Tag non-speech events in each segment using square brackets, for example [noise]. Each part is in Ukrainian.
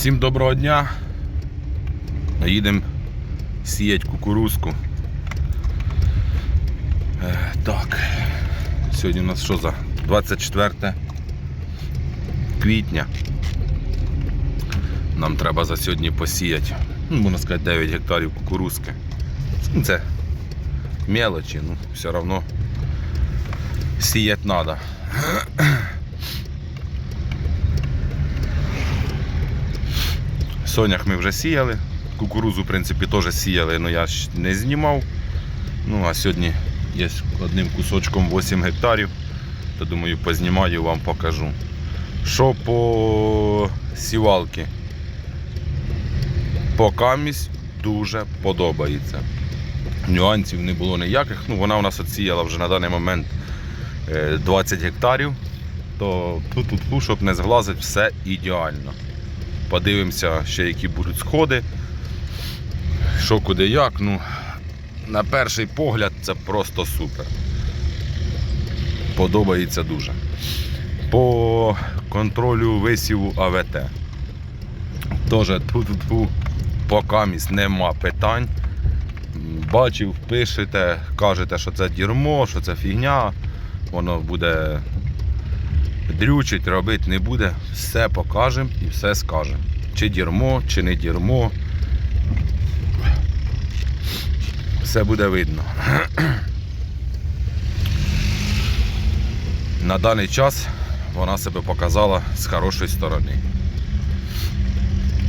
Всім доброго дня. Їдемо сіяти кукурузку. Е, так. Сьогодні у нас що за 24 квітня. Нам треба за сьогодні посіяти, ну, можна сказати, 9 гектарів кукурузки. Ну, Це мелочі, ну все одно сіяти треба. Сонях ми вже сіяли. Кукурузу, в принципі, теж сіяли, але я ж не знімав. Ну, а сьогодні є одним кусочком 8 гектарів, то думаю, познімаю вам покажу. Що по сівалки? По камість дуже подобається. Нюансів не було ніяких. Ну, вона у нас отсіяла вже на даний момент е, 20 гектарів, то тут, тут, щоб не зглазить, все ідеально. Подивимося ще, які будуть сходи. Що куди як. Ну, на перший погляд це просто супер. Подобається дуже. По контролю висіву АВТ. Теж тут по камість нема питань. Бачив, пишете, кажете, що це дерьмо, що це фігня, воно буде дрючить, робити не буде. Все покажемо і все скажемо. Чи дерьмо, чи не дерьмо. Все буде видно. [clears throat] На даний час вона себе показала з хорошої сторони.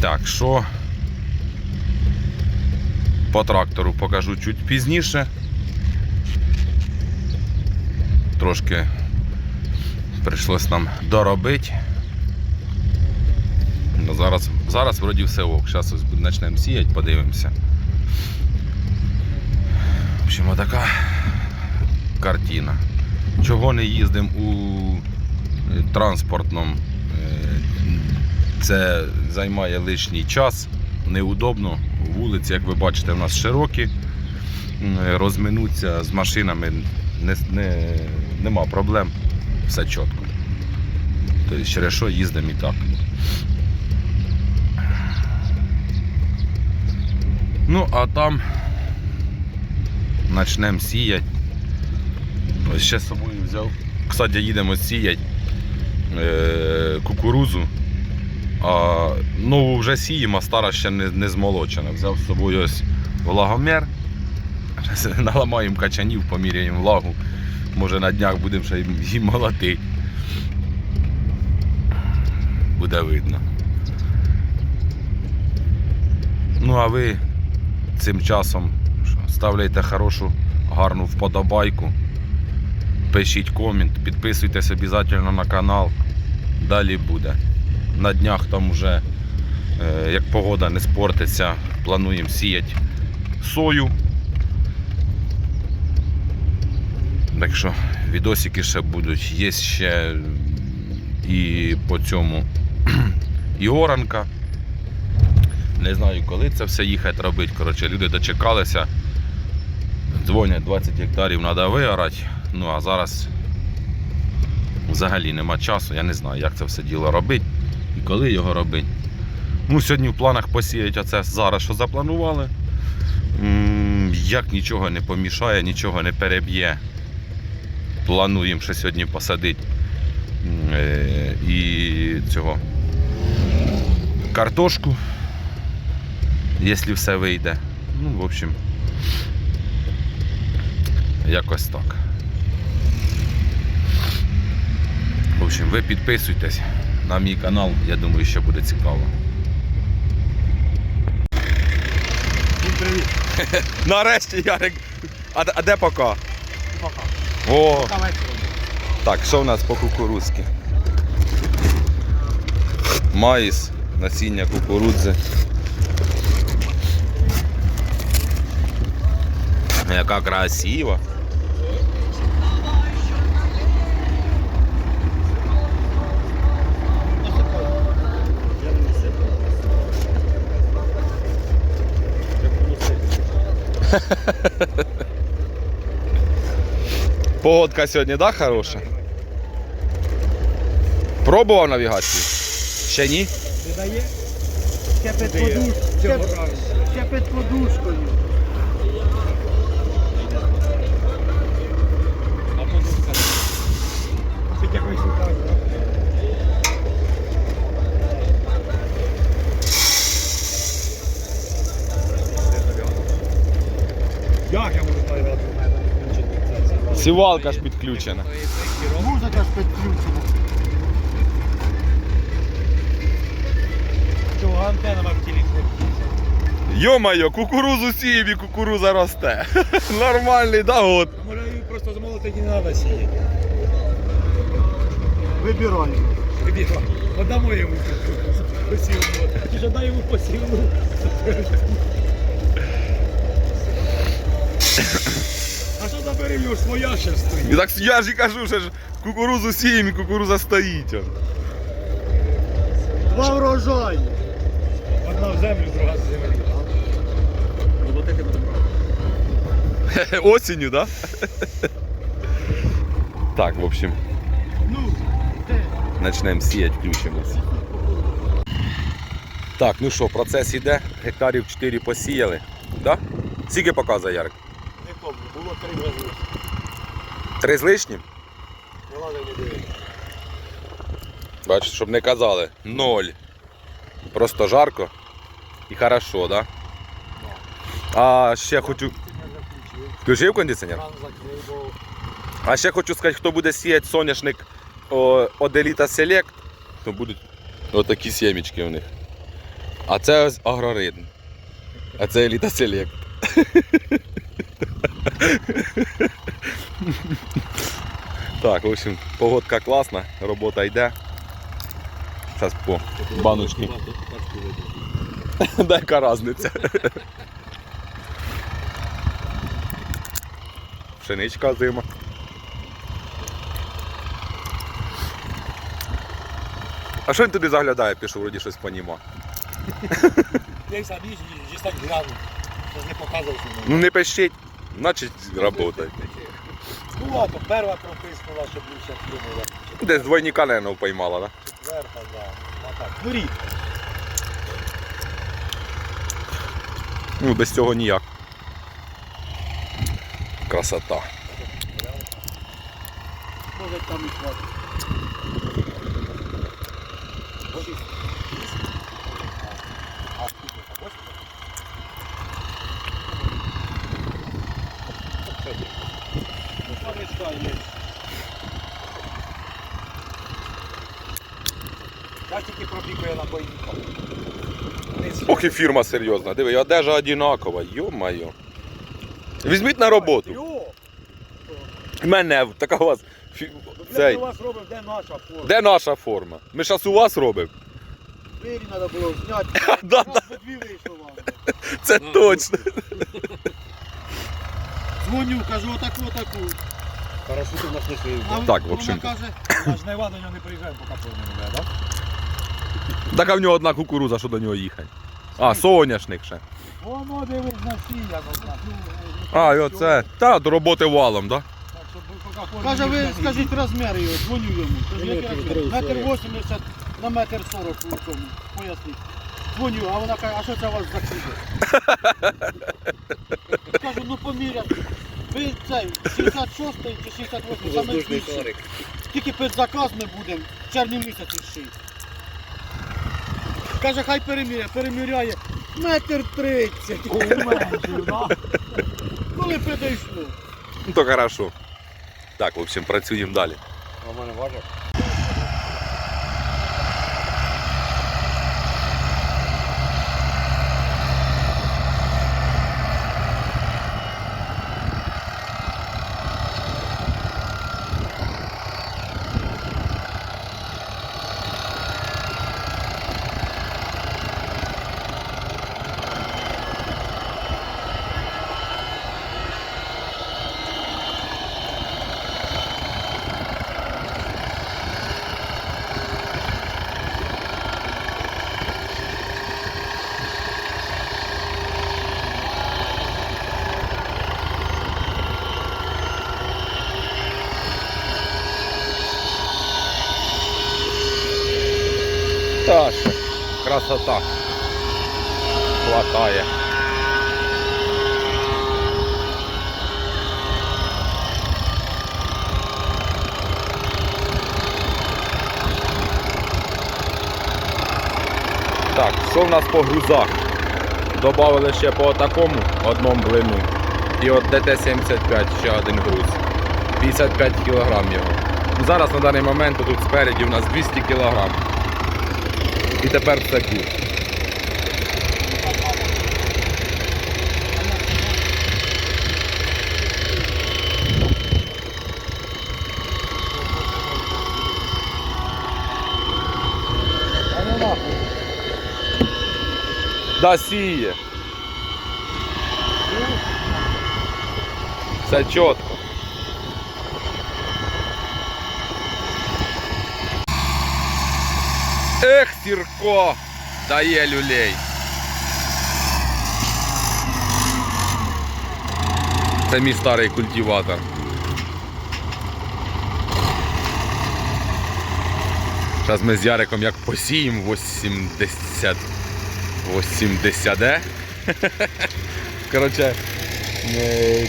Так, що по трактору покажу чуть пізніше. Трошки прийшлось нам доробити. Ну, зараз, зараз вроді все ок. Зараз почнемо сіяти, подивимося. В общем, така картина. Чого не їздимо у е, транспортному? Е, Це займає лишній час, неудобно. Вулиці, як ви бачите, у нас широкі. Розминуться з машинами не, не, нема проблем, все чітко. Тобто що їздимо і так. Ну, а там почнемо сіяти. Ось ще з собою взяв. Кстати, їдемо сіяти е, кукурузу. А нову вже сіємо, а стара ще не, не змолочена. Взяв з собою ось влагомер. [laughs] Наламаємо качанів, поміряємо влагу. Може на днях будемо ще їм- молотити. Буде видно. Ну а ви цим часом ставляйте хорошу, гарну вподобайку. Пишіть комент, підписуйтесь обов'язково на канал. Далі буде. На днях там вже, е, як погода не спортиться, плануємо сіяти сою. Так що відосики ще будуть. Є ще і по цьому [clears throat] і оранка. Не знаю, коли це все їхати робити. Коротше, люди дочекалися. Дзвонять 20 гектарів треба виорати. Ну а зараз взагалі нема часу. Я не знаю, як це все діло робити і коли його робити. Ну, сьогодні в планах посіяти оце зараз, що запланували. Як нічого не помішає, нічого не переб'є. Плануємо ще сьогодні посадити е, і цього картошку, якщо все вийде. Ну, в общем, якось так. В общем, ви підписуйтесь на мій канал, я думаю, що буде цікаво. Всім привіт. [laughs] Нарешті, Ярик. А, а де пока? О, так, що в нас по кукурузці? Маїс, насіння кукурудзи. Яка красива. [laughs] Я не насипав. Як мені сипати? Погодка сьогодні, да, хороша? Пробував навігацію? Ще ні? Ще під подушкою. Сівалка ж підключена. Музика ж підключена. Чого антенами в телефоні? Йо-моє, кукурузу сієм і кукуруза росте. [laughs] Нормальний, да, от. А може її просто замолотити не треба сіяти? Вибирай. Біга. Отдамо йому посівну. Ти ж дай йому посівну. Забери його своя ще стоїть? І так я ж і кажу, що ж кукурузу сієм і кукуруза стоїть. он. Два врожаї. Одна в землю, друга з землі. Молотити буде правда. Осінню, да? Так, в общем, Ну, де? почнемо сіяти, включимося. Так, ну що, процес іде. Гектарів 4 посіяли. Да? Скільки показує Ярик? Три з лишнім? Не треба не дивитися. Бачиш, щоб не казали. Ноль. Просто жарко і хорошо, да? А ще хочу. Включив кондиціонер? А ще хочу сказати, хто буде сіяти соняшник Оделіта Селект, то будуть отакі сімечки у них. А це ось агроритм. А це Еліта Селект. [laughs] Так, в общем, погодка класна, робота йде. Зараз по баночки. [laughs] Дай яка разниця. Пшеничка зима. А що він туди заглядає, пишу, вроді щось поніма. Я й сам їжджу, так гляну. Не показував. Ну не пищить, значить робота. Була то перша прописувала, щоб більше вплинула. Десь двойника, наверное, поймала, да? Четверта, да. А так. Ну рідко. Ну, без цього ніяк. Красота. Може там і хватить. А скільки? Восьми? Ну, пам'ятка є. Я на бойниках. Ох і фірма серйозна. Диви, і одежа одинакова, йо-моє. Візьміть на роботу. Йо! Мене, така у вас. фі- Де Цей. у вас робив, де наша форма? Де наша форма? Ми зараз у вас робимо. Двері треба було зняти. [laughs] Да, би дві вийшло вам. Це точно. Дзвоню, кажу, отаку, отаку. Хорошо, ти в нас не свої. А Так, в вона общем-то. каже, На жнива не приїжджаємо, поки не буде, так? Так а в нього одна кукуруза, що до нього їхати. А, соняшник ще. Воно дивись насіяно. А, і оце. Та, до роботи валом. Так, каже, ви скажіть розмір його, дзвоню йому. Кажу, який Метр розмір? Метр 80 на метр 40 у тому. Поясніть. Дзвоню, а вона каже, а що це у вас за кубик? Кажу, ну поміряти. Ви цей 66 чи 68 саме більше. Тільки під заказ ми будемо в червні місяці шити. Каже, хай переміряє, переміряє. Метр тридцять. Коли підійшло. Ну то хорошо. Так, в общем, працюємо далі. А в мене важить? Та ще. Красота. хватає. Так, що в нас по грузах? Добавили ще по такому одному блину. І от ДТ-75 ще один груз. 55 кг його. Ну, Зараз на даний момент тут спереді у нас 200 кг. І тепер все нахуй. Да, сіє. Все чітко. Ех, Сірко, дає люлей. Це мій старий культиватор. Зараз ми з Яриком як посіємо 80 80 де. Коротше, е,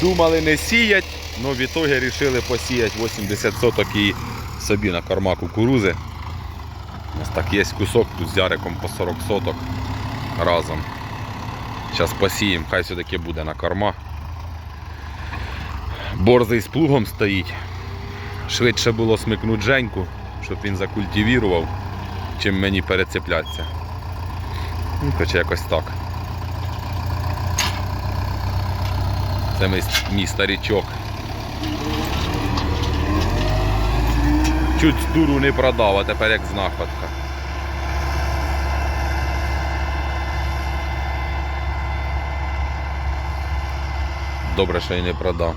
думали не сіять, але в ітогі вирішили посіяти 80 соток і собі на корма кукурузи. Нас так є кусок тут з Яриком по 40 соток разом. Зараз посіємо, хай все-таки буде на корма. Борзий з плугом стоїть. Швидше було смикнути Женьку, щоб він закультивірував, чим мені перецеплятися. Ну, хоча якось так. Це мій старічок. Чуть туру не продав, а тепер як знаходка. Добре, що і не продав.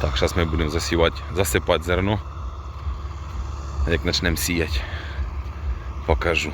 Так, зараз ми будемо засівати, засипати зерно. Як почнемо сіяти, покажу.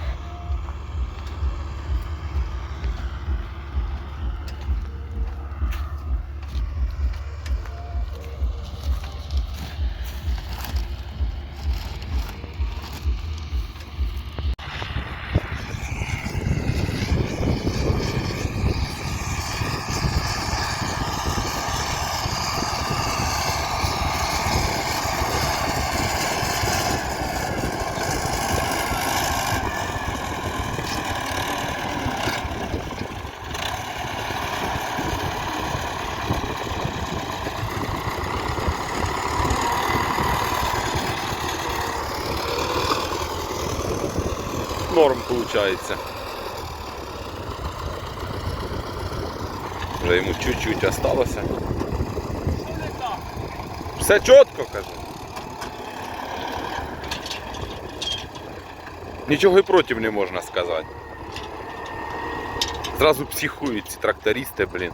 Получается. Вже йому чуть-чуть осталося. Все чітко, каже. Нічого і проти не можна сказати. Зразу психують ці трактористи, блін.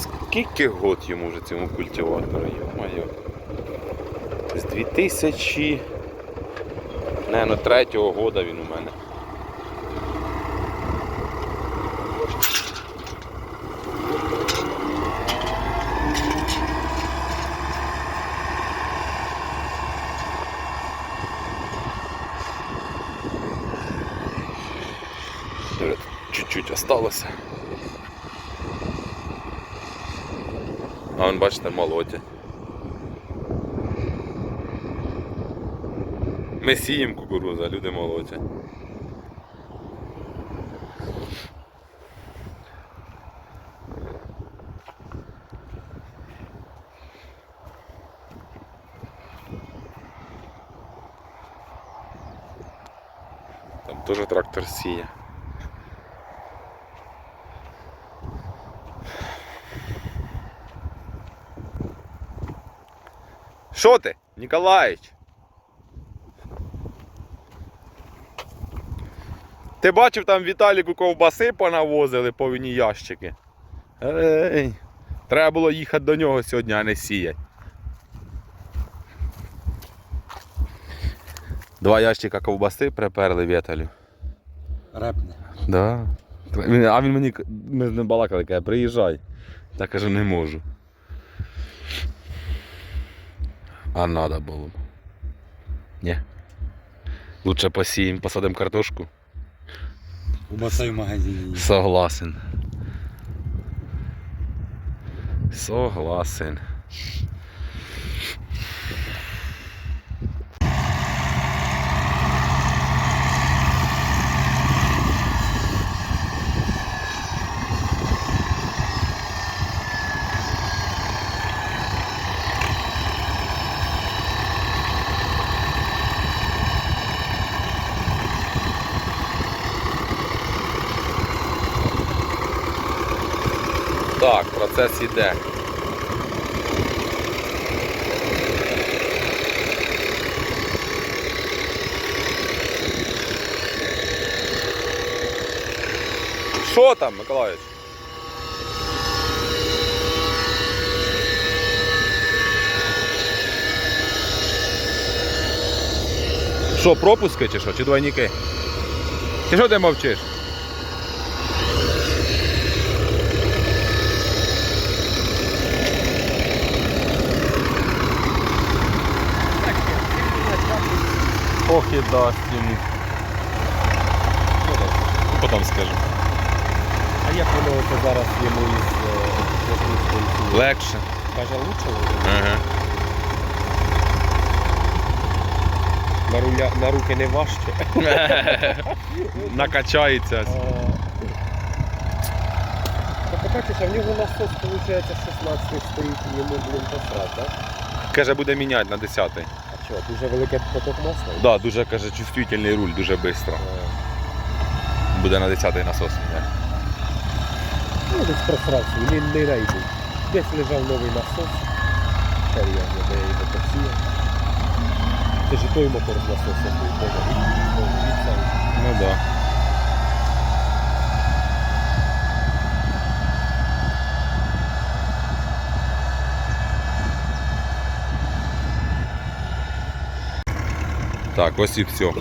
Скільки год йому вже цьому культиватору, йо-моє. З 2000 Наверно, третього года він у мене. Чуть-чуть осталося. А вон, бачите, молотять. Ми сіємо кукурузу, а люди молотять. Там теж трактор сіє. Що ти, Ніколаїч? Ти бачив, там Віталіку ковбаси понавозили повні ящики. Ей, треба було їхати до нього сьогодні, а не сіяти. Два ящика ковбаси приперли Віталю. Репне. Да. А він мені, ми з ним балакали, каже, приїжджай. Я кажу, не можу. А надо було. Ні. Лучше посіємо, посадимо картошку. У басай в магазині. Согласен. Согласен. Так, процес іде. Що там, Миколаївич? Що, пропуски чи що? Чи двойники? Чи що ти мовчиш? Ох і дасть йому. Потім скажу. А як воно це зараз йому із Японської Легше. Каже, лучше Ага. на, руля, на руки не важче. [laughs] Накачається. Та а в нього насос, виходить, 16 стоїть, і йому, блін, посрать, так? Каже, буде міняти на 10 А що, дуже великий поток масла? Да, дуже каже, чувствительний руль, дуже швидко. Буде на 10 насос міняти. Ну, десь просрався, він не рейдив. Десь лежав новий насос. Серйозно, де я його посіяв. Це ж і той мотор з насосом був, теж. Ну, так. Да. Так, ось і все.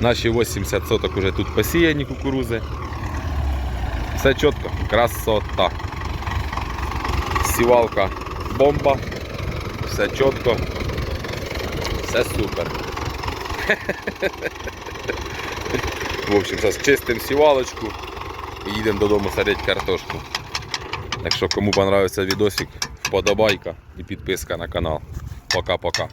Наші 80 соток уже тут посіяні кукурузи. Все чітко, красота. Сівалка бомба. Все чітко. Все супер. В общем, зараз чистимо сівалочку і їдемо додому садити картошку. Так що кому понравився відосик, вподобайка і підписка на канал. Пока-пока.